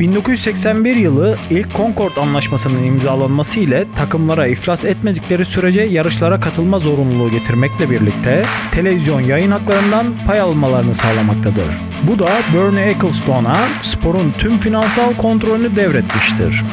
1981 yılı ilk Concord Anlaşması'nın imzalanması ile takımlara iflas etmedikleri sürece yarışlara katılma zorunluluğu getirmekle birlikte televizyon yayın haklarından pay almalarını sağlamaktadır. Bu da Bernie Ecclestone'a sporun tüm finansal kontrolünü devretmiştir.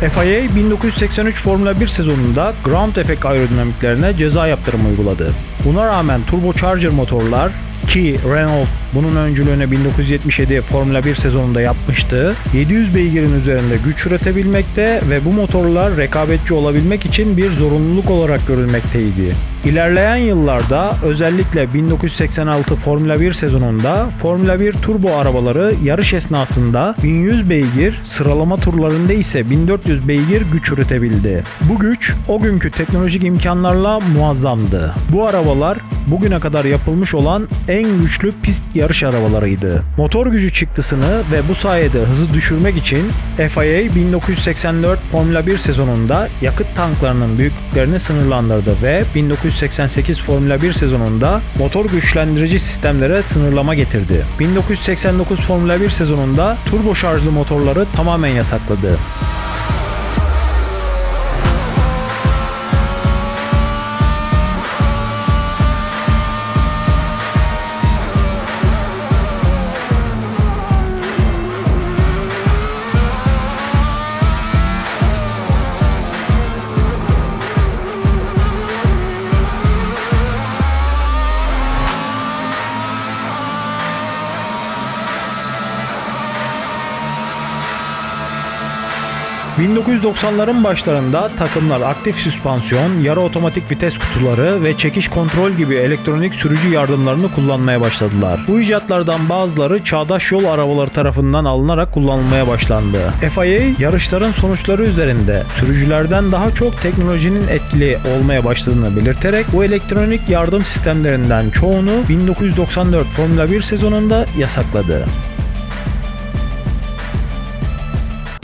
FIA 1983 Formula 1 sezonunda ground effect aerodinamiklerine ceza yaptırımı uyguladı. Buna rağmen turbocharger motorlar ki Renault bunun öncülüğünü 1977 Formula 1 sezonunda yapmıştı. 700 beygirin üzerinde güç üretebilmekte ve bu motorlar rekabetçi olabilmek için bir zorunluluk olarak görülmekteydi. İlerleyen yıllarda özellikle 1986 Formula 1 sezonunda Formula 1 turbo arabaları yarış esnasında 1100 beygir, sıralama turlarında ise 1400 beygir güç üretebildi. Bu güç o günkü teknolojik imkanlarla muazzamdı. Bu arabalar bugüne kadar yapılmış olan en güçlü pist yarış arabalarıydı. Motor gücü çıktısını ve bu sayede hızı düşürmek için FIA 1984 Formula 1 sezonunda yakıt tanklarının büyüklüklerini sınırlandırdı ve 1988 Formula 1 sezonunda motor güçlendirici sistemlere sınırlama getirdi. 1989 Formula 1 sezonunda turbo şarjlı motorları tamamen yasakladı. 1990'ların başlarında takımlar aktif süspansiyon, yarı otomatik vites kutuları ve çekiş kontrol gibi elektronik sürücü yardımlarını kullanmaya başladılar. Bu icatlardan bazıları çağdaş yol arabaları tarafından alınarak kullanılmaya başlandı. FIA yarışların sonuçları üzerinde sürücülerden daha çok teknolojinin etkili olmaya başladığını belirterek bu elektronik yardım sistemlerinden çoğunu 1994 Formula 1 sezonunda yasakladı.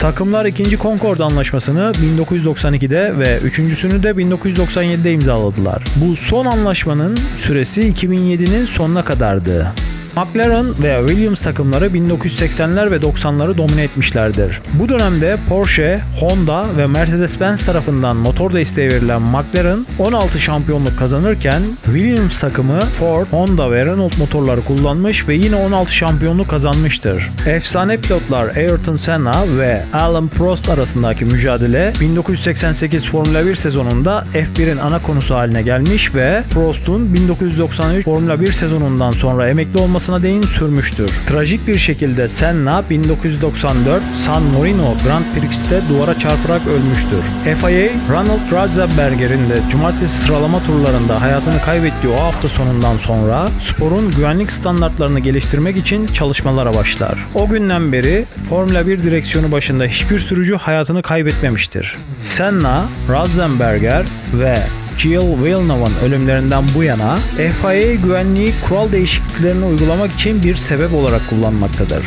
Takımlar 2. Concord Anlaşması'nı 1992'de ve üçüncüsünü de 1997'de imzaladılar. Bu son anlaşmanın süresi 2007'nin sonuna kadardı. McLaren ve Williams takımları 1980'ler ve 90'ları domine etmişlerdir. Bu dönemde Porsche, Honda ve Mercedes-Benz tarafından motor desteği verilen McLaren 16 şampiyonluk kazanırken Williams takımı Ford, Honda ve Renault motorları kullanmış ve yine 16 şampiyonluk kazanmıştır. Efsane pilotlar Ayrton Senna ve Alan Prost arasındaki mücadele 1988 Formula 1 sezonunda F1'in ana konusu haline gelmiş ve Prost'un 1993 Formula 1 sezonundan sonra emekli olması olmasına değin sürmüştür. Trajik bir şekilde Senna 1994 San Marino Grand Prix'te duvara çarparak ölmüştür. FIA, Ronald Ratzenberger'in de cumartesi sıralama turlarında hayatını kaybettiği o hafta sonundan sonra sporun güvenlik standartlarını geliştirmek için çalışmalara başlar. O günden beri Formula 1 direksiyonu başında hiçbir sürücü hayatını kaybetmemiştir. Senna, Ratzenberger ve Jill Villeneuve'ın ölümlerinden bu yana FIA güvenliği kural değişikliklerini uygulamak için bir sebep olarak kullanmaktadır.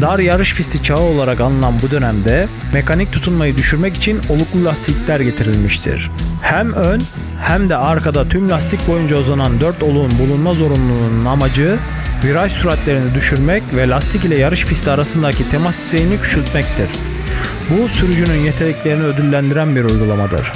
Dar yarış pisti çağı olarak anılan bu dönemde mekanik tutunmayı düşürmek için oluklu lastikler getirilmiştir. Hem ön hem de arkada tüm lastik boyunca uzanan 4 oluğun bulunma zorunluluğunun amacı viraj süratlerini düşürmek ve lastik ile yarış pisti arasındaki temas düzeyini küçültmektir. Bu sürücünün yeteneklerini ödüllendiren bir uygulamadır.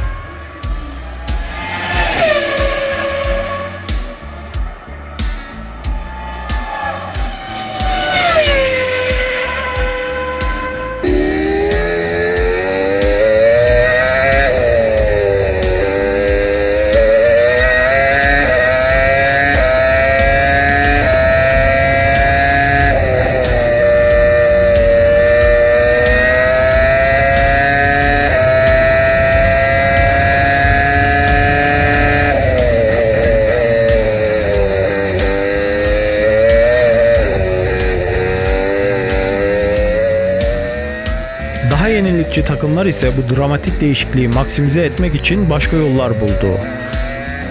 Daha yenilikçi takımlar ise bu dramatik değişikliği maksimize etmek için başka yollar buldu.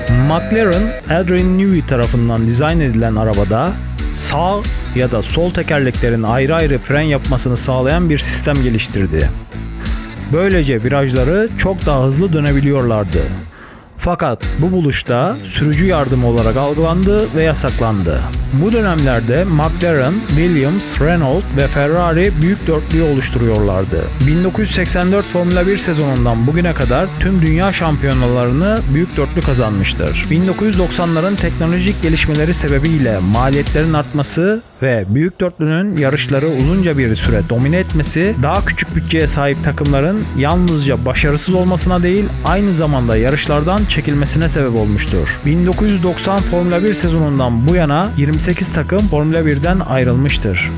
McLaren, Adrian Newey tarafından dizayn edilen arabada sağ ya da sol tekerleklerin ayrı ayrı fren yapmasını sağlayan bir sistem geliştirdi. Böylece virajları çok daha hızlı dönebiliyorlardı. Fakat bu buluşta sürücü yardımı olarak algılandı ve yasaklandı. Bu dönemlerde McLaren, Williams, Renault ve Ferrari büyük dörtlüyü oluşturuyorlardı. 1984 Formula 1 sezonundan bugüne kadar tüm dünya şampiyonalarını büyük dörtlü kazanmıştır. 1990'ların teknolojik gelişmeleri sebebiyle maliyetlerin artması ve büyük dörtlünün yarışları uzunca bir süre domine etmesi daha küçük bütçeye sahip takımların yalnızca başarısız olmasına değil aynı zamanda yarışlardan çekilmesine sebep olmuştur. 1990 Formula 1 sezonundan bu yana 28 takım Formula 1'den ayrılmıştır.